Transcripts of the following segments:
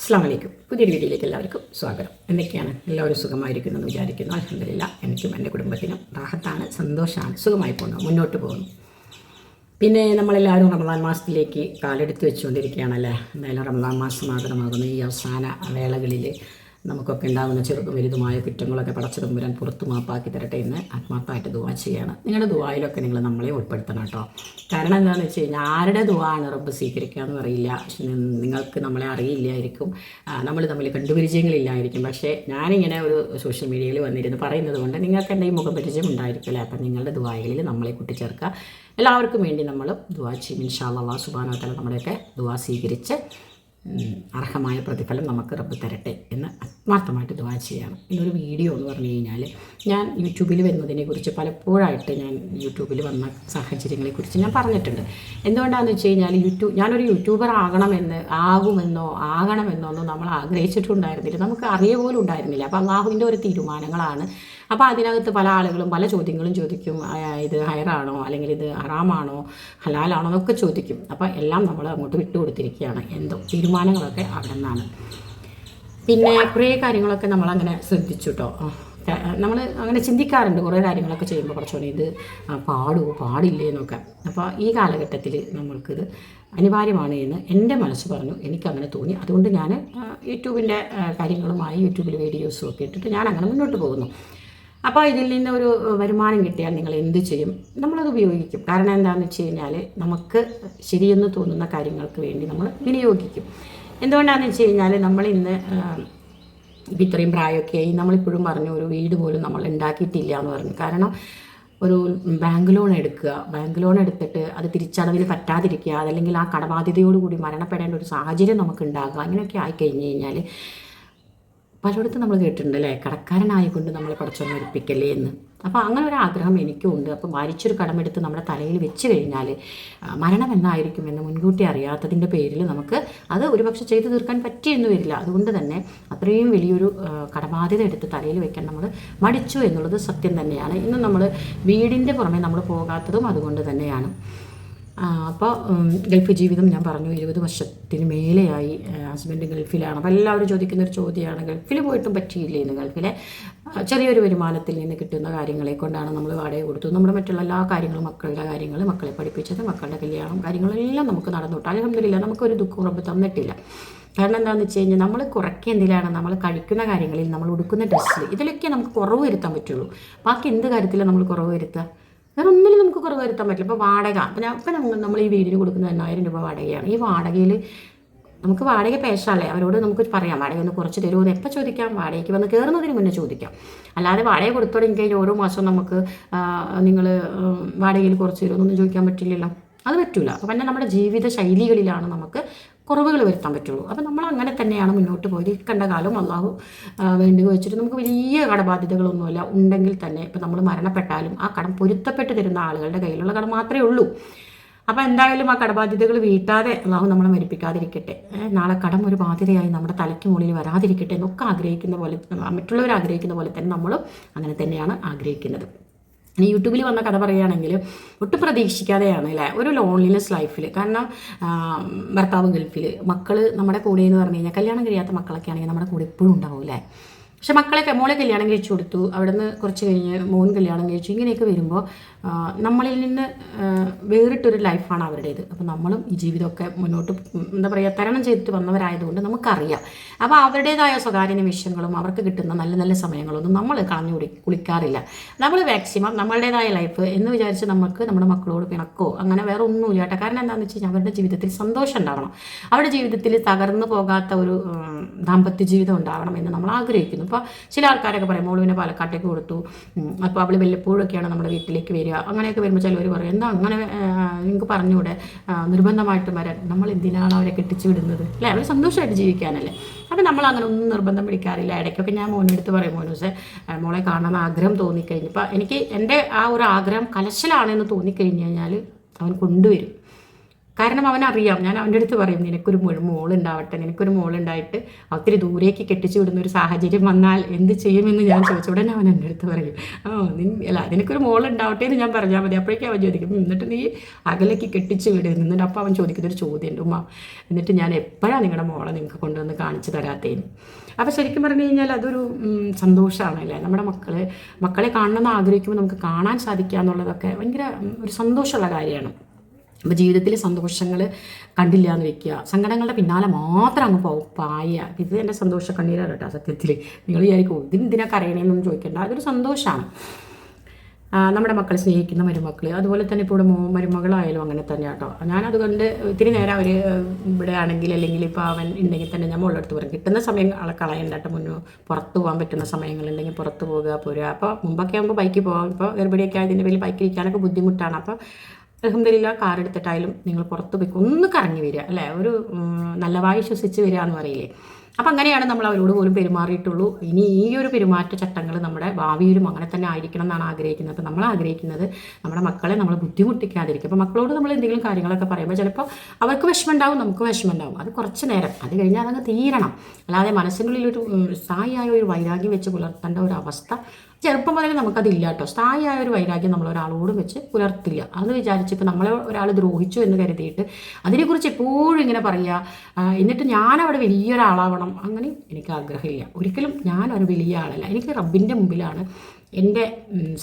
അസ്സാം വലൈക്കും പുതിയൊരു വീഡിയോയിലേക്ക് എല്ലാവർക്കും സ്വാഗതം. എന്തൊക്കെയാണ്? എല്ലാവരും സുഖമായിരിക്കുന്നു എന്ന് വിചാരിക്കുന്നു. അലഹമില്ല എനിക്കും എന്റെ കുടുംബത്തിനും റാഹത്താണ് സന്തോഷമാണ് സുഖമായി പോകുന്നു മുന്നോട്ട് പോകുന്നു. പിന്നെ നമ്മളെല്ലാവരും റമദാൻ മാസത്തിലേക്ക് കാലെടുത്ത് വെച്ചുകൊണ്ടിരിക്കുകയാണല്ലേ? എന്തായാലും റമദാൻ മാസം ആഗ്രഹമാകുന്ന ഈ അവസാന വേളകളിൽ നമുക്കൊക്കെ ഉണ്ടാകുന്ന ചെറുതും വലുതുമായ കുറ്റങ്ങളൊക്കെ പടച്ചതും വരാൻ പുറത്തു മാപ്പാക്കി തരട്ടെ എന്ന് ആത്മാർത്ഥമായിട്ട് ദുവാ ചെയ്യാണ്. നിങ്ങളുടെ ദുവായിലൊക്കെ നിങ്ങൾ നമ്മളെ ഉൾപ്പെടുത്തണം കേട്ടോ. കാരണം എന്താണെന്ന് വെച്ച് കഴിഞ്ഞാൽ ആരുടെ ദുവാണ് റബ്ബ് സ്വീകരിക്കുക എന്ന് അറിയില്ല. നിങ്ങൾക്ക് നമ്മളെ അറിയില്ലായിരിക്കും. നമ്മൾ തമ്മിൽ കണ്ടുപരിചയങ്ങളില്ലായിരിക്കും. പക്ഷേ ഞാനിങ്ങനെ ഒരു സോഷ്യൽ മീഡിയയിൽ വന്നിരുന്നു പറയുന്നത് കൊണ്ട് നിങ്ങൾക്ക് എന്റെ ഈ മുഖപരിചയം ഉണ്ടായിരിക്കില്ല. അപ്പം നിങ്ങളുടെ ദുവായിൽ നമ്മളെ കൂട്ടിച്ചേർക്കുക. എല്ലാവർക്കും വേണ്ടി നമ്മൾ ദുവാ ചെയ്യും. ഇൻഷാ അള്ളാഹ് സുബാനോത്തല നമ്മുടെയൊക്കെ ദുവാ സ്വീകരിച്ച് അർഹമായ പ്രതിഫലം നമുക്ക് റബ്ബ് തരട്ടെ എന്ന് ആത്മാർത്ഥമായിട്ട് ദുവാ ചെയ്യാണ്. ഇന്നൊരു വീഡിയോ എന്ന് പറഞ്ഞു കഴിഞ്ഞാൽ ഞാൻ യൂട്യൂബിൽ വരുന്നതിനെക്കുറിച്ച് പലപ്പോഴായിട്ട് ഞാൻ യൂട്യൂബിൽ വന്ന സാഹചര്യങ്ങളെക്കുറിച്ച് ഞാൻ പറഞ്ഞിട്ടുണ്ട്. എന്തുകൊണ്ടാണെന്ന് വെച്ച് കഴിഞ്ഞാൽ യൂട്യൂബ് ഞാനൊരു യൂട്യൂബർ ആകണമെന്ന് ആകുമെന്നോ ആകണമെന്നോ ഒന്നും നമ്മൾ ആഗ്രഹിച്ചിട്ടുണ്ടായിരുന്നില്ല. നമുക്ക് അറിയ പോലും ഉണ്ടായിരുന്നില്ല. അപ്പോൾ അള്ളാഹുവിന്റെ ഒരു തീരുമാനങ്ങളാണ് അപ്പോൾ അതിനകത്ത് പല ആളുകളും പല ചോദ്യങ്ങളും ചോദിക്കും. ഇത് ഹയറാണോ? അല്ലെങ്കിൽ ഇത് ഹറാമാണോ? ഹലാലാണോ? എന്നൊക്കെ ചോദിക്കും. അപ്പോൾ എല്ലാം നമ്മൾ അങ്ങോട്ട് വിട്ടുകൊടുത്തിരിക്കുകയാണ് എന്തോ തീരുമാനങ്ങളൊക്കെ അവിടെ നിന്നാണ്. പിന്നെ കുറേ കാര്യങ്ങളൊക്കെ നമ്മളങ്ങനെ ശ്രദ്ധിച്ചു കേട്ടോ നമ്മൾ അങ്ങനെ ചിന്തിക്കാറുണ്ട്. കുറേ കാര്യങ്ങളൊക്കെ ചെയ്യുമ്പോൾ കുറച്ചുകൂടി ഇത് പാടുമോ പാടില്ലേ എന്നൊക്കെ. അപ്പോൾ ഈ കാലഘട്ടത്തിൽ നമ്മൾക്കിത് അനിവാര്യമാണ് എന്ന് എന്റെ മനസ്സ് പറഞ്ഞു. എനിക്കങ്ങനെ തോന്നി. അതുകൊണ്ട് ഞാൻ യൂട്യൂബിന്റെ കാര്യങ്ങളുമായി യൂട്യൂബിൽ വീഡിയോസും ഒക്കെ ഇട്ടിട്ട് ഞാൻ അങ്ങനെ മുന്നോട്ട് പോകുന്നു. അപ്പോൾ ഇതിൽ നിന്ന് ഒരു വരുമാനം കിട്ടിയാൽ നിങ്ങൾ എന്ത് ചെയ്യും? നമ്മളത് ഉപയോഗിക്കും. കാരണം എന്താണെന്ന് വെച്ച് കഴിഞ്ഞാൽ നമുക്ക് ശരിയെന്ന് തോന്നുന്ന കാര്യങ്ങൾക്ക് വേണ്ടി നമ്മൾ വിനിയോഗിക്കും. എന്തുകൊണ്ടാണെന്ന് വെച്ച് കഴിഞ്ഞാൽ നമ്മൾ ഇന്ന് ഇപ്പം ഇത്രയും പ്രായമൊക്കെ ആയി നമ്മളിപ്പോഴും പറഞ്ഞു ഒരു വീട് പോലും നമ്മൾ ഉണ്ടാക്കിയിട്ടില്ല എന്ന് പറഞ്ഞു. കാരണം ഒരു ബാങ്ക് ലോൺ എടുക്കുക ബാങ്ക് ലോൺ എടുത്തിട്ട് അത് തിരിച്ചടവിൽ പറ്റാതിരിക്കുക അതല്ലെങ്കിൽ ആ കടബാധ്യതയോടുകൂടി മരണപ്പെടേണ്ട ഒരു സാഹചര്യം നമുക്ക് ഉണ്ടാകുക അങ്ങനെയൊക്കെ ആയിക്കഴിഞ്ഞ് കഴിഞ്ഞാൽ പലയിടത്തും നമ്മൾ കേട്ടിട്ടുണ്ട് അല്ലേ? കടക്കാരനായിക്കൊണ്ട് നമ്മളെ പടച്ചോൻ മരിപ്പിക്കല്ലേ എന്ന്. അപ്പോൾ അങ്ങനെ ഒരു ആഗ്രഹം എനിക്കും ഉണ്ട് അപ്പോൾ വാരിച്ചൊരു കടമെടുത്ത് നമ്മുടെ തലയിൽ വെച്ച് കഴിഞ്ഞാൽ മരണം എന്നായിരിക്കും എന്ന് മുൻകൂട്ടി അറിയാത്തതിന്റെ പേരിൽ നമുക്ക് അത് ഒരുപക്ഷെ ചെയ്തു തീർക്കാൻ പറ്റിയെന്ന് വരില്ല. അതുകൊണ്ട് തന്നെ അത്രയും വലിയൊരു കടബാധ്യത എടുത്ത് തലയിൽ വെക്കാൻ നമ്മൾ മടിച്ചു എന്നുള്ളത് സത്യം തന്നെയാണ്. ഇന്ന് നമ്മൾ വീടിന്റെ പുറമെ നമ്മൾ പോകാത്തതും അതുകൊണ്ട് തന്നെയാണ്. അപ്പോൾ ഗൾഫ് ജീവിതം ഞാൻ പറഞ്ഞു ഇരുപത് വർഷത്തിന് മേലെയായി ഹസ്ബൻഡ് ഗൾഫിലാണ്. അപ്പോൾ എല്ലാവരും ചോദിക്കുന്ന ഒരു ചോദ്യമാണ് ഗൾഫിൽ പോയിട്ടും പറ്റിയില്ലേ എന്ന് ഗൾഫിലെ? ചെറിയൊരു വരുമാനത്തിൽ നിന്ന് കിട്ടുന്ന കാര്യങ്ങളെ കൊണ്ടാണ് നമ്മൾ വാടക കൊടുത്തു നമ്മുടെ മറ്റുള്ള എല്ലാ കാര്യങ്ങളും മക്കളുടെ കാര്യങ്ങൾ മക്കളെ പഠിപ്പിച്ചത് മക്കളുടെ കല്യാണം കാര്യങ്ങളെല്ലാം നമുക്ക് നടന്നു അലഹമില്ല നമുക്കൊരു ദുഃഖം ഉറപ്പ് തന്നിട്ടില്ല. കാരണം എന്താണെന്ന് വെച്ച് കഴിഞ്ഞാൽ നമ്മൾ എന്തിലാണ്? നമ്മൾ കഴിക്കുന്ന കാര്യങ്ങളിൽ നമ്മൾ ഉടുക്കുന്ന ഡ്രസ്സിൽ ഇതിലൊക്കെ നമുക്ക് കുറവ് വരുത്താൻ പറ്റുള്ളൂ. ബാക്കി എന്ത് കാര്യത്തിലാണ് നമ്മൾ കുറവ് വരുത്തുക വേറെ ഒന്നിലും നമുക്ക് കുറവ് വരുത്താൻ പറ്റില്ല. ഇപ്പോൾ വാടക അപ്പം ഞാൻ ഇപ്പം നമ്മൾ ഈ വീടിന് കൊടുക്കുന്ന എണ്ണായിരം രൂപ വാടകയാണ്. ഈ വാടകയിൽ നമുക്ക് വാടക പേശാല്ലേ? അവരോട് നമുക്ക് പറയാം വാടക ഒന്ന് കുറച്ച് തരുമോ എന്ന് എപ്പോൾ ചോദിക്കാം? വാടകയ്ക്ക് വന്ന് കയറുന്നതിന് മുന്നേ ചോദിക്കാം. അല്ലാതെ വാടക കൊടുത്തോടെങ്കിൽ ഓരോ മാസവും നമുക്ക് നിങ്ങൾ വാടകയിൽ കുറച്ച് തരുമോ എന്നൊന്നും ചോദിക്കാൻ പറ്റില്ലല്ലോ. അത് പറ്റില്ല അപ്പം തന്നെ നമ്മുടെ ജീവിത ശൈലികളിലാണ് നമുക്ക് കുറവുകൾ വരുത്താൻ പറ്റുള്ളൂ. അപ്പം നമ്മൾ അങ്ങനെ തന്നെയാണ് മുന്നോട്ട് പോയത്. ഈ കണ്ട കാലം അള്ളാഹു വേണ്ടി വെച്ചിട്ട് നമുക്ക് വലിയ കടബാധ്യതകളൊന്നുമില്ല. ഉണ്ടെങ്കിൽ തന്നെ ഇപ്പം നമ്മൾ മരണപ്പെട്ടാലും ആ കടം പൊരുത്തപ്പെട്ട് തരുന്ന ആളുകളുടെ കയ്യിലുള്ള കടം മാത്രമേ ഉള്ളൂ. അപ്പോൾ എന്തായാലും ആ കടബാധ്യതകൾ വീട്ടാതെ അള്ളാഹു നമ്മളെ മരിപ്പിക്കാതിരിക്കട്ടെ. നാളെ കടം ഒരു ബാധ്യതയായി നമ്മുടെ തലയ്ക്ക് മുകളിൽ വരാതിരിക്കട്ടെ എന്നൊക്കെ ആഗ്രഹിക്കുന്ന പോലെ മറ്റുള്ളവർ ആഗ്രഹിക്കുന്ന പോലെ തന്നെ നമ്മളും അങ്ങനെ തന്നെയാണ് ആഗ്രഹിക്കുന്നത്. യൂട്യൂബിൽ വന്ന കഥ പറയുകയാണെങ്കിൽ ഒട്ടും പ്രതീക്ഷിക്കാതെയാണ് അല്ലേ? ഒരു ലോൺലിനെസ് ലൈഫിൽ കാരണം ഭർത്താവ് ഗൾഫിൽ മക്കൾ നമ്മുടെ കൂടെ എന്ന് പറഞ്ഞു കഴിഞ്ഞാൽ കല്യാണം കഴിയാത്ത മക്കളൊക്കെ ആണെങ്കിൽ നമ്മുടെ കൂടെ എപ്പോഴും ഉണ്ടാവും അല്ലേ? പക്ഷെ മക്കളെ മോളെ കല്യാണം കഴിച്ചു കൊടുത്തു. അവിടെ നിന്ന് കുറച്ച് കഴിഞ്ഞ് മോൻ കല്യാണം കഴിച്ചു. ഇങ്ങനെയൊക്കെ വരുമ്പോൾ നമ്മളിൽ നിന്ന് വേറിട്ടൊരു ലൈഫാണ് അവരുടേത്. അപ്പോൾ നമ്മളും ഈ ജീവിതമൊക്കെ മുന്നോട്ട് എന്താ പറയുക തരണം ചെയ്തിട്ട് വന്നവരായതുകൊണ്ട് നമുക്കറിയാം. അപ്പോൾ അവരുടേതായ സ്വകാര്യ നിമിഷങ്ങളും അവർക്ക് കിട്ടുന്ന നല്ല നല്ല സമയങ്ങളൊന്നും നമ്മൾ കളഞ്ഞു കുടി കുളിക്കാറില്ല. നമ്മൾ മാക്സിമം നമ്മളുടേതായ ലൈഫ് എന്ന് വിചാരിച്ച് നമുക്ക് നമ്മുടെ മക്കളോട് പിണക്കോ അങ്ങനെ വേറെ ഒന്നുമില്ല കേട്ടോ. കാരണം എന്താണെന്ന് വെച്ച് കഴിഞ്ഞാൽ അവരുടെ ജീവിതത്തിൽ സന്തോഷം ഉണ്ടാവണം. അവരുടെ ജീവിതത്തിൽ തകർന്നു പോകാത്ത ഒരു ദാമ്പത്യ ജീവിതം ഉണ്ടാവണം എന്ന് നമ്മൾ ആഗ്രഹിക്കുന്നു. അപ്പോൾ ചില ആൾക്കാരൊക്കെ പറയും മോളുവിനെ പാലക്കാട്ടേക്ക് കൊടുത്തു. അപ്പോൾ അവൾ വല്ലപ്പോഴൊക്കെയാണ് നമ്മുടെ വീട്ടിലേക്ക് വരിക. അങ്ങനെയൊക്കെ വരുമ്പോൾ ചിലവർ പറയും എന്താ അങ്ങനെ നിങ്ങൾക്ക് പറഞ്ഞുകൂടെ നിർബന്ധമായിട്ട് വരാൻ. നമ്മൾ എന്തിനാണ് അവരെ കെട്ടിച്ചു വിടുന്നത്? അല്ലേ? അവർ സന്തോഷമായിട്ട് ജീവിക്കാനല്ലേ. അപ്പം നമ്മൾ അങ്ങനെ ഒന്നും നിർബന്ധം പിടിക്കാറില്ല. ഇടയ്ക്കൊക്കെ ഞാൻ മോനെടുത്ത് പറയും മോനൂസെ മോളെ കാണാൻ ആഗ്രഹം തോന്നിക്കഴിഞ്ഞപ്പോൾ എനിക്ക് എന്റെ ആ ഒരു ആഗ്രഹം കലശലാണെന്ന് തോന്നിക്കഴിഞ്ഞ് കഴിഞ്ഞാൽ അവൻ കൊണ്ടുവരും. കാരണം അവനറിയാം ഞാൻ അവന്റെ അടുത്ത് പറയും നിനക്കൊരു മോളുണ്ടാവട്ടെ നിനക്കൊരു മോളുണ്ടായിട്ട് ഒത്തിരി ദൂരേക്ക് കെട്ടിച്ചു വിടുന്ന ഒരു സാഹചര്യം വന്നാൽ എന്ത് ചെയ്യുമെന്ന് ഞാൻ ചോദിച്ചു. ഉടനെ അവൻ എന്റെ അടുത്ത് പറയും ഓ നിൻ അല്ല നിനക്കൊരു മോളുണ്ടാവട്ടെ എന്ന് ഞാൻ പറഞ്ഞാൽ മതി. അപ്പോഴേക്കും അവൻ ചോദിക്കും എന്നിട്ട് നീ അകലേക്ക് കെട്ടിച്ചു വിട്. എന്നിട്ട് അപ്പോൾ അവൻ ചോദിക്കുന്ന ഒരു ചോദ്യമുണ്ട് ഉമ്മ എന്നിട്ട് ഞാൻ എപ്പോഴാണ് നിങ്ങളുടെ മോളെ നിങ്ങൾക്ക് കൊണ്ടുവന്ന് കാണിച്ചു തരാത്തേന്ന് അപ്പോൾ ശരിക്കും പറഞ്ഞു കഴിഞ്ഞാൽ അതൊരു സന്തോഷമാണല്ലേ നമ്മുടെ മക്കളെ മക്കളെ കാണണമെന്ന് ആഗ്രഹിക്കുമ്പോൾ നമുക്ക് കാണാൻ സാധിക്കുക എന്നുള്ളതൊക്കെ ഭയങ്കര ഒരു സന്തോഷമുള്ള കാര്യമാണ്. അപ്പോൾ ജീവിതത്തിലെ സന്തോഷങ്ങൾ കണ്ടില്ല എന്ന് വെക്കുക. സങ്കടങ്ങളുടെ പിന്നാലെ മാത്രം അങ്ങ് പോകും പായ. ഇത് എന്റെ സന്തോഷ കണ്ണീരാണ് കേട്ടോ സത്യത്തിൽ നിങ്ങൾ വിചാരിക്കും ഇതിന് ഇതിനെ കരയണേന്നൊന്നും ചോദിക്കേണ്ട. അതൊരു സന്തോഷമാണ് നമ്മുടെ മക്കളെ സ്നേഹിക്കുന്ന മരുമക്കൾ അതുപോലെ തന്നെ ഇപ്പോൾ ഇവിടെ മരുമകളായാലും അങ്ങനെ തന്നെ കേട്ടോ. ഞാൻ അതുകൊണ്ട് ഇത്തിരി നേരം അവർ ഇവിടെ ആണെങ്കിൽ അല്ലെങ്കിൽ ഇപ്പോൾ അവൻ ഉണ്ടെങ്കിൽ തന്നെ ഞാൻ മുകളിലെടുത്ത് പറയും കിട്ടുന്ന സമയം ആളെ കളയണ്ട മുന്നോ. പുറത്ത് പോകാൻ പറ്റുന്ന സമയങ്ങളുണ്ടെങ്കിൽ പുറത്ത് പോകുക പോരുക അപ്പോൾ മുമ്പൊക്കെ ആകുമ്പോൾ ബൈക്കിൽ പോകാം ഇപ്പോൾ ഗർഭിണിയൊക്കെ ആയതിന്റെ പേരിൽ ബൈക്കിൽ ഇരിക്കാനൊക്കെ ബുദ്ധിമുട്ടാണ്. അപ്പോൾ അലഹമില്ല കാർ എടുത്തിട്ടായാലും നിങ്ങൾ പുറത്ത് പോയി ഒന്ന് കറങ്ങി വരിക അല്ലേ? ഒരു നല്ല വായു ശ്വസിച്ച് വരിക എന്ന് പറയില്ലേ? അപ്പം അങ്ങനെയാണ് നമ്മൾ അവരോട് പോലും പെരുമാറിയിട്ടുള്ളൂ. ഇനി ഈ ഒരു പെരുമാറ്റ ചട്ടങ്ങൾ നമ്മുടെ ഭാവിയിലും അങ്ങനെ തന്നെ ആയിരിക്കണം എന്നാണ് ആഗ്രഹിക്കുന്നത്. അപ്പം നമ്മൾ ആഗ്രഹിക്കുന്നത് നമ്മുടെ മക്കളെ നമ്മൾ ബുദ്ധിമുട്ടിക്കാതിരിക്കും അപ്പോൾ മക്കളോട് നമ്മൾ എന്തെങ്കിലും കാര്യങ്ങളൊക്കെ പറയുമ്പോൾ ചിലപ്പോൾ അവർക്ക് വിഷമമുണ്ടാവും നമുക്ക് വിഷമമുണ്ടാവും. അത് കുറച്ച് നേരം അത് കഴിഞ്ഞാൽ അതങ്ങ് തീരണം. അല്ലാതെ മനസ്സിനുള്ളിൽ ഒരു സായിയായ ഒരു വൈരാഗ്യം വെച്ച് പുലർത്തേണ്ട ഒരു അവസ്ഥ ചെറുപ്പം മുതലേ നമുക്കതില്ല കേട്ടോ സ്ഥായിയായ ഒരു വൈരാഗ്യം നമ്മൾ ഒരാളോട് വെച്ച് പുലർത്തില്ല. അത് വിചാരിച്ച് ഇപ്പം നമ്മളെ ഒരാൾ ദ്രോഹിച്ചു എന്ന് കരുതിയിട്ട് അതിനെക്കുറിച്ച് എപ്പോഴും ഇങ്ങനെ പറയുക എന്നിട്ട് ഞാൻ വലിയൊരാളാവണം അങ്ങനെ എനിക്ക് ആഗ്രഹമില്ല. ഒരിക്കലും ഞാൻ വലിയ ആളല്ല. എനിക്ക് റബ്ബിന്റെ മുമ്പിലാണ് എന്റെ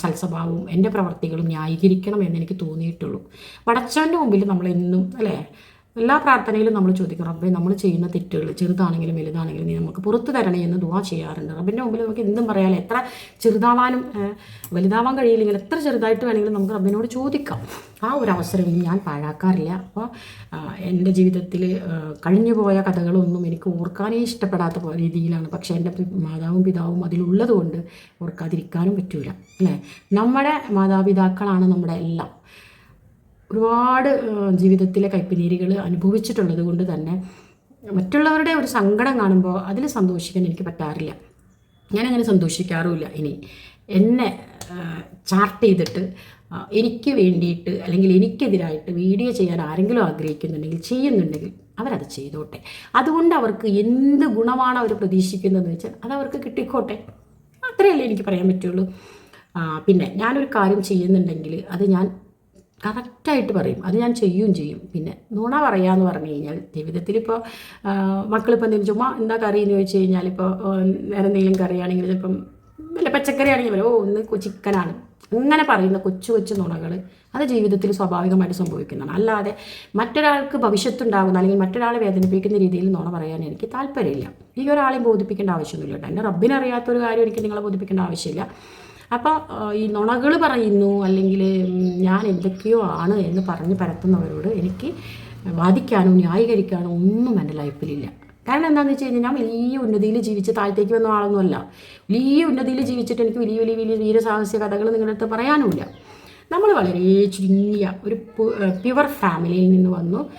സൽസ്വഭാവവും എന്റെ പ്രവർത്തികളും ന്യായീകരിക്കണം എന്ന് എനിക്ക് തോന്നിയിട്ടുള്ളൂ. പടച്ചവന്റെ മുമ്പിൽ നമ്മളെന്നും അല്ലേ? എല്ലാ പ്രാർത്ഥനയിലും നമ്മൾ ചോദിക്കും റബ്ബെ നമ്മൾ ചെയ്യുന്ന തെറ്റുകൾ ചെറുതാണെങ്കിലും വലുതാണെങ്കിലും നീ നമുക്ക് പുറത്തു തരണേ എന്ന് ദുവാ ചെയ്യാറുണ്ട്. റബ്ബിന്റെ മുമ്പിൽ നമുക്ക് എന്തും പറയാലോ? എത്ര ചെറുതാവാനും വലുതാവാൻ കഴിയില്ലെങ്കിൽ എത്ര ചെറുതായിട്ട് വേണമെങ്കിലും നമുക്ക് റബ്ബിനോട് ചോദിക്കാം. ആ ഒരു അവസരം ഞാൻ പാഴാക്കാറില്ല. അപ്പോൾ എന്റെ ജീവിതത്തിൽ കഴിഞ്ഞു പോയ കഥകളൊന്നും എനിക്ക് ഓർക്കാനേ ഇഷ്ടപ്പെടാത്ത രീതിയിലാണ്. പക്ഷേ എന്റെ മാതാവും പിതാവും അതിലുള്ളത് കൊണ്ട് ഓർക്കാതിരിക്കാനും പറ്റൂല. അല്ലേ? നമ്മുടെ മാതാപിതാക്കളാണ് നമ്മുടെ എല്ലാം. ഒരുപാട് ജീവിതത്തിലെ കൈപ്പിനീരികൾ അനുഭവിച്ചിട്ടുള്ളത് കൊണ്ട് തന്നെ മറ്റുള്ളവരുടെ ഒരു സങ്കടം കാണുമ്പോൾ അതിൽ സന്തോഷിക്കാൻ എനിക്ക് പറ്റാറില്ല. ഞാനങ്ങനെ സന്തോഷിക്കാറുമില്ല ഇനി. എന്നെ ചാർട്ട് ചെയ്തിട്ട് എനിക്ക് വേണ്ടിയിട്ട് അല്ലെങ്കിൽ എനിക്കെതിരായിട്ട് വീഡിയോ ചെയ്യാൻ ആരെങ്കിലും ആഗ്രഹിക്കുന്നുണ്ടെങ്കിൽ ചെയ്യുന്നുണ്ടെങ്കിൽ അവരത് ചെയ്തോട്ടെ. അതുകൊണ്ട് അവർക്ക് എന്ത് ഗുണമാണ് അവർ പ്രതീക്ഷിക്കുന്നതെന്ന് വെച്ചാൽ അത് അവർക്ക് കിട്ടിക്കോട്ടെ. അത്രയല്ലേ എനിക്ക് പറയാൻ പറ്റുള്ളൂ. പിന്നെ ഞാനൊരു കാര്യം ചെയ്യുന്നുണ്ടെങ്കിൽ അത് ഞാൻ കറക്റ്റായിട്ട് പറയും. അത് ഞാൻ ചെയ്യുകയും ചെയ്യും. പിന്നെ നുണ പറയാന്ന് പറഞ്ഞു കഴിഞ്ഞാൽ ജീവിതത്തിൽ ഇപ്പോൾ മക്കളിപ്പോൾ എന്തെങ്കിലും ചുമ്മാ എന്താ കറി എന്ന് ചോദിച്ചു കഴിഞ്ഞാൽ ഇപ്പോൾ വേറെ എന്തെങ്കിലും കറിയാണെങ്കിൽ ചിലപ്പം വല്ല പച്ചക്കറി ആണെങ്കിൽ പറയും ഓ ഇന്ന് കൊ- ചിക്കനാണ്. അങ്ങനെ പറയുന്ന കൊച്ചു കൊച്ചു നുണകൾ അത് ജീവിതത്തിൽ സ്വാഭാവികമായിട്ട് സംഭവിക്കുന്നതാണ്. അല്ലാതെ മറ്റൊരാൾക്ക് ഭവിഷ്യത്തുണ്ടാകുന്ന അല്ലെങ്കിൽ മറ്റൊരാളെ വേദനിപ്പിക്കുന്ന രീതിയിൽ നുണ പറയാൻ എനിക്ക് താല്പര്യമില്ല. ഈ ഒരാളെയും ബോധിപ്പിക്കേണ്ട ആവശ്യമൊന്നുമില്ല കേട്ടോ. എന്റെ റബ്ബിനറിയാത്തൊരു കാര്യം എനിക്ക് നിങ്ങളെ ബോധിപ്പിക്കേണ്ട ആവശ്യമില്ല. അപ്പോൾ ഈ നുണകൾ പറയുന്നു അല്ലെങ്കിൽ ഞാൻ എന്തൊക്കെയോ ആണ് എന്ന് പറഞ്ഞ് പരത്തുന്നവരോട് എനിക്ക് വാദിക്കാനോ ന്യായീകരിക്കാനോ ഒന്നും എന്റെ ലൈഫിലില്ല. കാരണം എന്താണെന്ന് വെച്ച് കഴിഞ്ഞാൽ ഞാൻ വലിയ ഉന്നതിയിൽ ജീവിച്ച് താഴത്തേക്ക് വന്ന ആളൊന്നുമല്ല. വലിയ ഉന്നതിയിൽ ജീവിച്ചിട്ട് എനിക്ക് വലിയ വലിയ വലിയ വീരസാഹസ്യ കഥകൾ നിങ്ങളുടെ അടുത്ത് പറയാനുമില്ല. നമ്മൾ വളരെ ചുരുങ്ങിയ ഒരു പ്യുവർ ഫാമിലിയിൽ നിന്ന് വന്നു.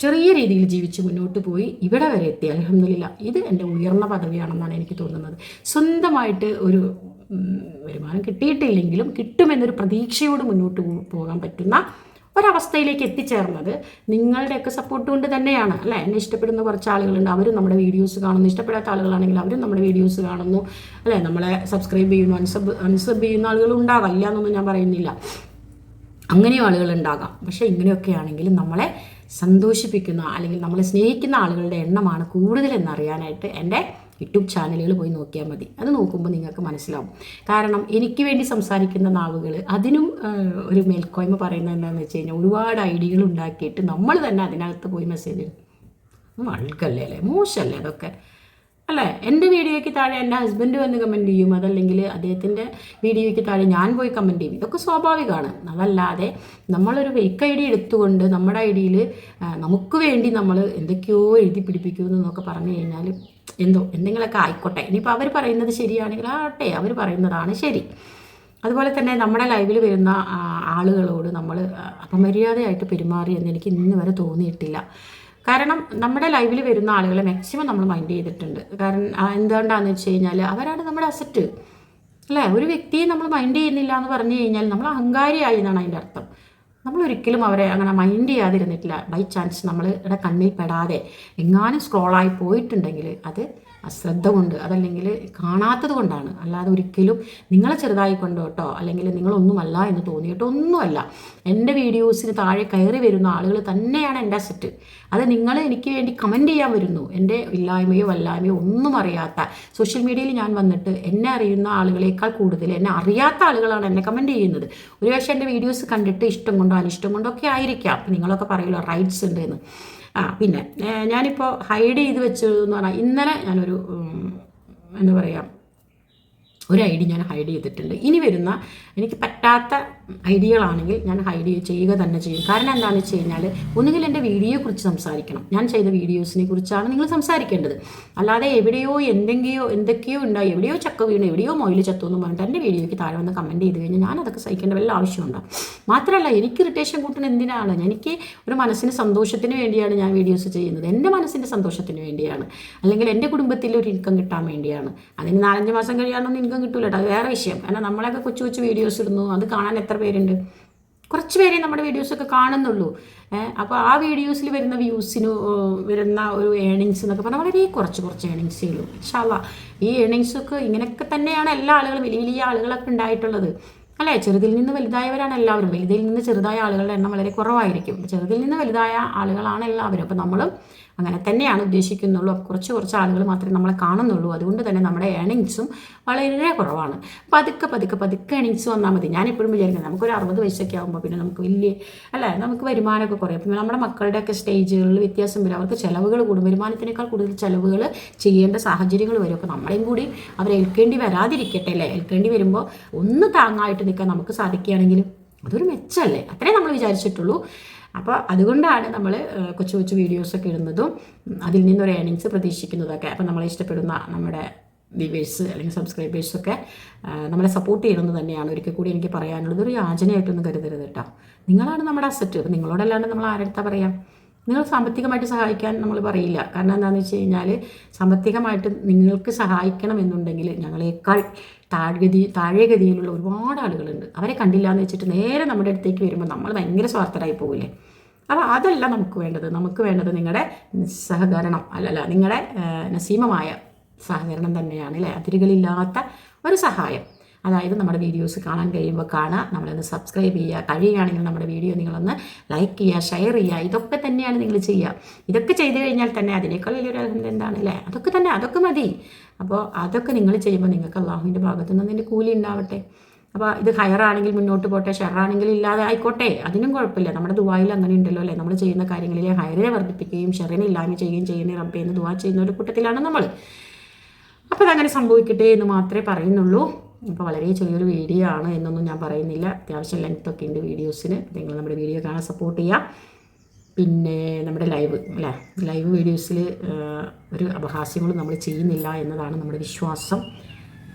ചെറിയ രീതിയിൽ ജീവിച്ച് മുന്നോട്ട് പോയി. ഇവിടെ വരെ എത്തി. അലഹമില്ല ഇത് എന്റെ ഉയർന്ന പദവിയാണെന്നാണ് എനിക്ക് തോന്നുന്നത്. സ്വന്തമായിട്ട് ഒരു വരുമാനം കിട്ടിയിട്ടില്ലെങ്കിലും കിട്ടുമെന്നൊരു പ്രതീക്ഷയോട് മുന്നോട്ട് പോകാൻ പറ്റുന്ന ഒരവസ്ഥയിലേക്ക് എത്തിച്ചേർന്നത് നിങ്ങളുടെയൊക്കെ സപ്പോർട്ട് കൊണ്ട് തന്നെയാണ് അല്ലേ? എന്നെ ഇഷ്ടപ്പെടുന്ന കുറച്ച് ആളുകളുണ്ട്. അവരും നമ്മുടെ വീഡിയോസ് കാണുന്നു. ഇഷ്ടപ്പെടാത്ത ആളുകളാണെങ്കിൽ അവരും നമ്മുടെ വീഡിയോസ് കാണുന്നു അല്ലേ? നമ്മളെ സബ്സ്ക്രൈബ് ചെയ്യുന്നു അൺസബ് അൺസബ് ചെയ്യുന്ന ആളുകൾ ഉണ്ടാകാം ഇല്ല എന്നൊന്നും ഞാൻ പറയുന്നില്ല. അങ്ങനെയും ആളുകൾ ഉണ്ടാകാം. പക്ഷേ ഇങ്ങനെയൊക്കെ ആണെങ്കിൽ നമ്മളെ സന്തോഷിപ്പിക്കുന്ന അല്ലെങ്കിൽ നമ്മളെ സ്നേഹിക്കുന്ന ആളുകളുടെ എണ്ണമാണ് കൂടുതലെന്നറിയാനായിട്ട് എന്റെ യൂട്യൂബ് ചാനലുകൾ പോയി നോക്കിയാൽ മതി. അത് നോക്കുമ്പോൾ നിങ്ങൾക്ക് മനസ്സിലാവും. കാരണം എനിക്ക് വേണ്ടി സംസാരിക്കുന്ന നാവുകൾ അതിനും ഒരു മേൽക്കോയ്മ പറയുന്നത് എന്താണെന്ന് വെച്ച് കഴിഞ്ഞാൽ ഒരുപാട് ഐഡിയകൾ ഉണ്ടാക്കിയിട്ട് നമ്മൾ തന്നെ അതിനകത്ത് പോയി മെസ്സേജ് വൾക്കല്ലേ അല്ലേ? മോശമല്ലേ അതൊക്കെ? അല്ലേ? എന്റെ വീഡിയോയ്ക്ക് താഴെ എന്റെ ഹസ്ബൻഡ് വന്ന് കമന്റ് ചെയ്യും. അതല്ലെങ്കിൽ അദ്ദേഹത്തിന്റെ വീഡിയോയ്ക്ക് താഴെ ഞാൻ പോയി കമന്റ് ചെയ്യും. ഇതൊക്കെ സ്വാഭാവികമാണ്. അതല്ലാതെ നമ്മളൊരു ഫേക്ക് ഐ ഡി എടുത്തുകൊണ്ട് നമ്മുടെ ഐ ഡിയിൽ നമുക്ക് വേണ്ടി നമ്മൾ എന്തൊക്കെയോ എഴുതി പിടിപ്പിക്കുമെന്നൊക്കെ പറഞ്ഞു കഴിഞ്ഞാൽ എന്തോ എന്തെങ്കിലുമൊക്കെ ആയിക്കോട്ടെ. ഇനിയിപ്പോൾ അവർ പറയുന്നത് ശരിയാണെങ്കിൽ ആട്ടെ അവർ പറയുന്നതാണ് ശരി. അതുപോലെ തന്നെ നമ്മുടെ ലൈവിൽ വരുന്ന ആളുകളോട് നമ്മൾ അപമര്യാദയായിട്ട് പെരുമാറി എന്ന് എനിക്ക് ഇന്ന് വരെ തോന്നിയിട്ടില്ല. കാരണം നമ്മുടെ ലൈവിൽ വരുന്ന ആളുകളെ മാക്സിമം നമ്മൾ മൈൻഡ് ചെയ്തിട്ടുണ്ട്. കാരണം എന്തുകൊണ്ടാണെന്ന് വെച്ച് കഴിഞ്ഞാൽ അവരാണ് നമ്മുടെ അസറ്റ് അല്ലേ? ഒരു വ്യക്തിയെ നമ്മൾ മൈൻഡ് ചെയ്യുന്നില്ല എന്ന് പറഞ്ഞു കഴിഞ്ഞാൽ നമ്മൾ അഹങ്കാരിയായി എന്നാണ് അതിന്റെ അർത്ഥം. നമ്മളൊരിക്കലും അവരെ അങ്ങനെ മൈൻഡ് ചെയ്യാതിരുന്നിട്ടില്ല. ബൈ ചാൻസ് നമ്മളുടെ കണ്ണിൽ പെടാതെ എങ്ങാനും സ്ക്രോളായി പോയിട്ടുണ്ടെങ്കിൽ അത് അശ്രദ്ധ കൊണ്ട് അതല്ലെങ്കിൽ കാണാത്തത് കൊണ്ടാണ്. അല്ലാതെ ഒരിക്കലും നിങ്ങളെ ചെറുതായി കൊണ്ടോ കേട്ടോ അല്ലെങ്കിൽ നിങ്ങളൊന്നുമല്ല എന്ന് തോന്നിയിട്ടോ ഒന്നുമല്ല. എന്റെ വീഡിയോസിന് താഴെ കയറി വരുന്ന ആളുകൾ തന്നെയാണ് എന്റെ അസറ്റ്. അത് നിങ്ങൾ എനിക്ക് വേണ്ടി കമന്റ് ചെയ്യാൻ വരുന്നു. എന്റെ ഇല്ലായ്മയോ വല്ലായ്മയോ ഒന്നും അറിയാത്ത. സോഷ്യൽ മീഡിയയിൽ ഞാൻ വന്നിട്ട് എന്നെ അറിയുന്ന ആളുകളേക്കാൾ കൂടുതൽ എന്നെ അറിയാത്ത ആളുകളാണ് എന്നെ കമന്റ് ചെയ്യുന്നത്. ഒരു പക്ഷേ എന്റെ വീഡിയോസ് കണ്ടിട്ട് ഇഷ്ടം കൊണ്ടോ അനിഷ്ടം കൊണ്ടോ ഒക്കെ ആയിരിക്കാം. നിങ്ങളൊക്കെ പറയുമല്ലോ റൈറ്റ്സ് ഉണ്ട് എന്ന് ആ പിന്നെ ഞാനിപ്പോൾ ഹൈഡ് ചെയ്ത് വെച്ചത് എന്ന് പറഞ്ഞാൽ ഇന്നലെ ഞാനൊരു എന്താ പറയുക ഒരു ഐ ഡി ഞാൻ ഹൈഡ് ചെയ്തിട്ടുണ്ട്. ഇനി വരുന്ന എനിക്ക് പറ്റാത്ത ഐഡിയകളാണെങ്കിൽ ഞാൻ ഹൈഡ് ചെയ്യുക തന്നെ ചെയ്യും. കാരണം എന്താണെന്ന് വെച്ച് കഴിഞ്ഞാൽ ഒന്നുകിൽ എന്റെ വീഡിയോയെക്കുറിച്ച് സംസാരിക്കണം. ഞാൻ ചെയ്ത വീഡിയോസിനെ കുറിച്ചാണ് നിങ്ങൾ സംസാരിക്കേണ്ടത്. അല്ലാതെ എവിടെയോ എന്തെങ്കിയോ എന്തൊക്കെയോ ഉണ്ടായി എവിടെയോ ചക്ക വീണ് എവിടെയോ മൊയിൽ ചത്തു എന്ന് പറഞ്ഞിട്ട് എന്റെ വീഡിയോയ്ക്ക് താഴെ വന്ന് കമന്റ് ചെയ്ത് കഴിഞ്ഞാൽ ഞാൻ അതൊക്കെ സഹിക്കേണ്ട വല്ല ആവശ്യമുണ്ടാകും മാത്രമല്ല എനിക്ക് ഇറിറ്റേഷൻ കൂട്ടുന്ന എന്തിനാണ്? എനിക്ക് ഒരു മനസ്സിന് സന്തോഷത്തിന് വേണ്ടിയാണ് ഞാൻ വീഡിയോസ് ചെയ്യുന്നത്. എന്റെ മനസ്സിന്റെ സന്തോഷത്തിന് വേണ്ടിയാണ്. അല്ലെങ്കിൽ എന്റെ കുടുംബത്തിൽ ഒരു ഇൻകം കിട്ടാൻ വേണ്ടിയാണ്. അതിന് നാലഞ്ച് മാസം കഴിയാനൊന്നും ഇൻകം കിട്ടൂല കേട്ടോ അത് വേറെ വിഷയം. കാരണം നമ്മളൊക്കെ കൊച്ചു കൊച്ചു വീഡിയോസ് ഇടുന്നു. അത് കാണാൻ എത്ര പേരുണ്ട്. കുറച്ച് പേരെ നമ്മുടെ വീഡിയോസൊക്കെ കാണുന്നുള്ളൂ. അപ്പോൾ ആ വീഡിയോസിൽ വരുന്ന വ്യൂസിന് വരുന്ന ഒരു ഏണിങ്സ് എന്നൊക്കെ പറഞ്ഞാൽ വളരെ കുറച്ച് കുറച്ച് ഏണിങ്സേ ഉള്ളൂ. ഈ ഏണിങ്സൊക്കെ ഇങ്ങനെയൊക്കെ തന്നെയാണ് എല്ലാ ആളുകളും വലിയ വലിയ ആളുകളൊക്കെ ഉണ്ടായിട്ടുള്ളത്. അല്ലേ? ചെറുതിൽ നിന്ന് വലുതായവരാണ് എല്ലാവരും. വലുതിൽ നിന്ന് ചെറുതായ ആളുകളുടെ എണ്ണം വളരെ കുറവായിരിക്കും. ചെറുതിൽ നിന്ന് വലുതായ ആളുകളാണ് എല്ലാവരും. അപ്പോൾ നമ്മളും അങ്ങനെ തന്നെയാണ് ഉദ്ദേശിക്കുന്നുള്ളൂ. കുറച്ച് കുറച്ച് ആളുകൾ മാത്രമേ നമ്മളെ കാണുന്നുള്ളൂ. അതുകൊണ്ട് തന്നെ നമ്മുടെ ഏണിങ്സും വളരെ കുറവാണ്. പതുക്കെ പതുക്കെ പതുക്കെ ഏണിങ്സ് വന്നാൽ മതി. ഞാൻ എപ്പോഴും വിചാരിക്കുന്നത് നമുക്കൊരു അറുപത് വയസ്സൊക്കെ ആകുമ്പോൾ പിന്നെ നമുക്ക് വലിയ അല്ലേ? നമുക്ക് വരുമാനമൊക്കെ കുറയും. പിന്നെ നമ്മുടെ മക്കളുടെയൊക്കെ സ്റ്റേജുകളിൽ വ്യത്യാസം വരും. അവർക്ക് ചിലവുകൾ കൂടും. വരുമാനത്തിനേക്കാൾ കൂടുതൽ ചിലവുകൾ ചെയ്യേണ്ട സാഹചര്യങ്ങൾ വരും. അപ്പോൾ നമ്മളെയും കൂടി അവരെ ഏൽക്കേണ്ടി വരാതിരിക്കട്ടെ അല്ലേ? ഏൽക്കേണ്ടി വരുമ്പോൾ ഒന്ന് താങ്ങായിട്ട് നിൽക്കാൻ നമുക്ക് സാധിക്കുകയാണെങ്കിലും അതൊരു മെച്ചമല്ലേ അത്രേ നമ്മൾ വിചാരിച്ചിട്ടുള്ളൂ. അപ്പോൾ അതുകൊണ്ടാണ് നമ്മൾ കൊച്ചു കൊച്ചു വീഡിയോസൊക്കെ ഇടുന്നതും അതിൽ നിന്നൊരു ഏണിങ്സ് പ്രതീക്ഷിക്കുന്നതൊക്കെ. അപ്പോൾ നമ്മളെ ഇഷ്ടപ്പെടുന്ന നമ്മുടെ വ്യൂവേഴ്സ് അല്ലെങ്കിൽ സബ്സ്ക്രൈബേഴ്സൊക്കെ നമ്മളെ സപ്പോർട്ട് ചെയ്യണമെന്ന് തന്നെയാണ്. ഒരിക്കൽ കൂടി എനിക്ക് പറയാനുള്ളത് ഒരു യാചനയായിട്ടൊന്നും കരുതരുത് കേട്ടോ. നിങ്ങളാണ് നമ്മുടെ അസറ്റ് അപ്പോൾ നിങ്ങളോടല്ലാണ്ട് നമ്മൾ ആരെടുത്താ പറയാം? നിങ്ങൾ സാമ്പത്തികമായിട്ട് സഹായിക്കാൻ നമ്മൾ പറയില്ല. കാരണം എന്താണെന്ന് വെച്ച് കഴിഞ്ഞാൽ സാമ്പത്തികമായിട്ട് നിങ്ങൾക്ക് സഹായിക്കണം എന്നുണ്ടെങ്കിൽ ഞങ്ങളെക്കാൾ താഴ്ഗതി താഴേഗതിയിലുള്ള ഒരുപാട് ആളുകളുണ്ട്. അവരെ കണ്ടില്ല എന്ന് വെച്ചിട്ട് നേരെ നമ്മുടെ അടുത്തേക്ക് വരുമ്പോൾ നമ്മൾ ഭയങ്കര സ്വാർത്ഥരായി പോകില്ലേ? അപ്പോൾ അതല്ല നമുക്ക് വേണ്ടത്. നമുക്ക് വേണ്ടത് നിങ്ങളുടെ സഹകരണം അല്ലല്ല നിങ്ങളുടെ നസീമമായ സഹകരണം തന്നെയാണ് അല്ലേ അതിരുകളില്ലാത്ത ഒരു സഹായം. അതായത് നമ്മുടെ വീഡിയോസ് കാണാൻ കഴിയുമ്പോൾ കാണുക നമ്മളൊന്ന് സബ്സ്ക്രൈബ് ചെയ്യുക. കഴിയുകയാണെങ്കിൽ നമ്മുടെ വീഡിയോ നിങ്ങളൊന്ന് ലൈക്ക് ചെയ്യുക ഷെയർ ചെയ്യുക. ഇതൊക്കെ തന്നെയാണ് നിങ്ങൾ ചെയ്യുക. ഇതൊക്കെ ചെയ്തു കഴിഞ്ഞാൽ തന്നെ അതിനേക്കാൾ വലിയൊരു അൽഹംദുലില്ലാ എന്താണ് അല്ലേ? അതൊക്കെ തന്നെ അതൊക്കെ മതി. അപ്പോൾ അതൊക്കെ നിങ്ങൾ ചെയ്യുമ്പോൾ നിങ്ങൾക്ക് അള്ളാഹുവിന്റെ ഭാഗത്തു നിന്ന് അതിന്റെ കൂലി ഉണ്ടാവട്ടെ. അപ്പോൾ ഇത് ഹയറാണെങ്കിൽ മുന്നോട്ട് പോട്ടെ ഷെറാണെങ്കിൽ ഇല്ലാതെ ആയിക്കോട്ടെ. അതിനും കുഴപ്പമില്ല. നമ്മുടെ ദുബായിൽ അങ്ങനെ ഉണ്ടല്ലോ അല്ലേ? നമ്മൾ ചെയ്യുന്ന കാര്യങ്ങളിൽ ഹയറിനെ വർദ്ധിപ്പിക്കുകയും ഷെറിനെ ഇല്ലായ്മ ചെയ്യുകയും ചെയ്യുന്ന റബ്ബെ എന്ന് ദുവാ ചെയ്യുന്ന ഒരു കൂട്ടത്തിലാണ് നമ്മൾ. അപ്പോൾ അതങ്ങനെ സംഭവിക്കട്ടെ എന്ന് മാത്രമേ പറയുന്നുള്ളൂ. അപ്പോൾ വളരെ ചെറിയൊരു വീഡിയോ ആണ് എന്നൊന്നും ഞാൻ പറയുന്നില്ല. അത്യാവശ്യം ലെങ്ത് ഒക്കെ ഉണ്ട് വീഡിയോസിന് നിങ്ങൾ നമ്മുടെ വീഡിയോ കാണാൻ സപ്പോർട്ട് ചെയ്യുക പിന്നെ നമ്മുടെ ലൈവ് അല്ലേ? ലൈവ് വീഡിയോസിൽ ഒരു അപഹാസ്യങ്ങളും നമ്മൾ ചെയ്യുന്നില്ല എന്നതാണ് നമ്മുടെ വിശ്വാസം.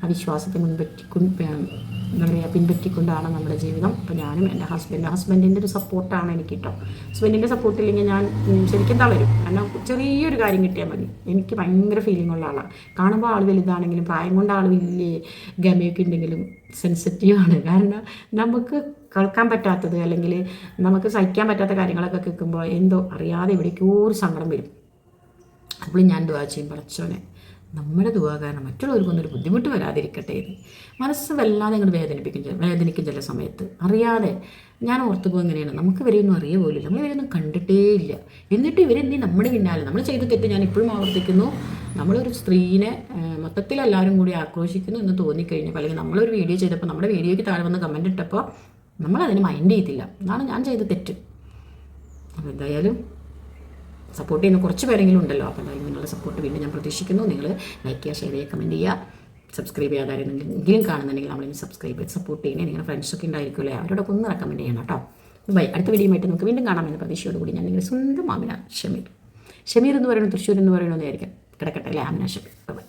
ആ വിശ്വാസത്തെ മുൻപറ്റിക്കൊണ്ട് എന്താ പറയുക പിൻപറ്റിക്കൊണ്ടാണ് നമ്മുടെ ജീവിതം. അപ്പോൾ ഞാനും എന്റെ ഹസ്ബൻഡ് ഹസ്ബൻഡിന്റെ ഒരു സപ്പോർട്ടാണ് എനിക്ക് കേട്ടോ ഹസ്ബൻഡിന്റെ സപ്പോർട്ട് ഇല്ലെങ്കിൽ ഞാൻ ശരിക്കും തളരും കാരണം ചെറിയൊരു കാര്യം കിട്ടിയാൽ മതി. എനിക്ക് ഭയങ്കര ഫീലിംഗ് ഉള്ള ആളാണ് കാണുമ്പോൾ ആൾ വലുതാണെങ്കിലും പ്രായം കൊണ്ട് ആൾ വലിയ ഗമയൊക്കെ ഉണ്ടെങ്കിലും സെൻസിറ്റീവാണ് കാരണം നമുക്ക് കേൾക്കാൻ പറ്റാത്തത് അല്ലെങ്കിൽ നമുക്ക് സഹിക്കാൻ പറ്റാത്ത കാര്യങ്ങളൊക്കെ കേൾക്കുമ്പോൾ എന്തോ അറിയാതെ എവിടേക്കോ ഒരു സങ്കടം വരും. അപ്പോൾ ഞാൻ എന്തുവാ ചെയ്യും പടച്ചോനെ നമ്മുടെ ദുവാ കാരണം മറ്റുള്ളവർക്കൊന്നും ഒരു ബുദ്ധിമുട്ട് വരാതിരിക്കട്ടെ എന്ന്. മനസ്സ് വല്ലാതെ അങ്ങോട്ട് വേദനിപ്പിക്കും വേദനിക്കും ചില സമയത്ത്. അറിയാതെ ഞാൻ ഓർത്തു പോകും എങ്ങനെയാണ്? നമുക്ക് ഇവരെയൊന്നും അറിയ പോലില്ല നമ്മൾ ഇവരൊന്നും കണ്ടിട്ടേ ഇല്ല. എന്നിട്ട് ഇവരെന്തി നമ്മുടെ പിന്നാലെ? നമ്മൾ ചെയ്ത തെറ്റ് ഞാൻ ഇപ്പോഴും ആവർത്തിക്കുന്നു. നമ്മളൊരു സ്ത്രീനെ മൊത്തത്തിൽ എല്ലാവരും കൂടി ആക്രോശിക്കുന്നു എന്ന് തോന്നിക്കഴിഞ്ഞപ്പോൾ അല്ലെങ്കിൽ നമ്മളൊരു വീഡിയോ ചെയ്തപ്പോൾ നമ്മുടെ വീഡിയോയ്ക്ക് താഴെ വന്ന് കമന്റ് ഇട്ടപ്പോൾ നമ്മളതിന് മൈൻഡ് ചെയ്തില്ല. അതാണ് ഞാൻ ചെയ്ത തെറ്റ്. അപ്പോൾ എന്തായാലും സപ്പോർട്ട് ചെയ്യുന്ന കുറച്ച് പേരെങ്കിലും ഉണ്ടല്ലോ. അപ്പോൾ എന്തായാലും നിങ്ങളുടെ സപ്പോർട്ട് വീണ്ടും ഞാൻ പ്രതീക്ഷിക്കുന്നു. നിങ്ങൾ ലൈക്ക് ചെയ്യുക ഷെയർ ചെയ്യുക കമന്റ് ചെയ്യുക. സബ്സ്ക്രൈബ് ചെയ്യാതാരെങ്കിലും കാണുന്നുണ്ടെങ്കിൽ നമ്മളിനി സബ്സ്ക്രൈബ് ചെയ്ത് സപ്പോർട്ട് ചെയ്യണേ. നിങ്ങളുടെ ഫ്രണ്ട്സൊക്കെ ഉണ്ടായിരിക്കുമല്ലേ അവരോടൊക്കെ ഒന്ന് റെക്കമെൻഡ് ചെയ്യണം കേട്ടോ. ബൈ അടുത്ത വീഡിയോ ആയിട്ട് നമുക്ക് വീണ്ടും കാണാമെന്ന പ്രതീക്ഷയോടുകൂടി ഞാൻ നിങ്ങളുടെ സ്വന്തം ആമിന ഷമീർ. ഷമീർ എന്ന് പറയുന്നത് തൃശ്ശൂർ എന്ന് പറയുന്നതായിരിക്കും കിടക്കട്ടെ അല്ലേ? ആമിന ഷമീർ. ബൈ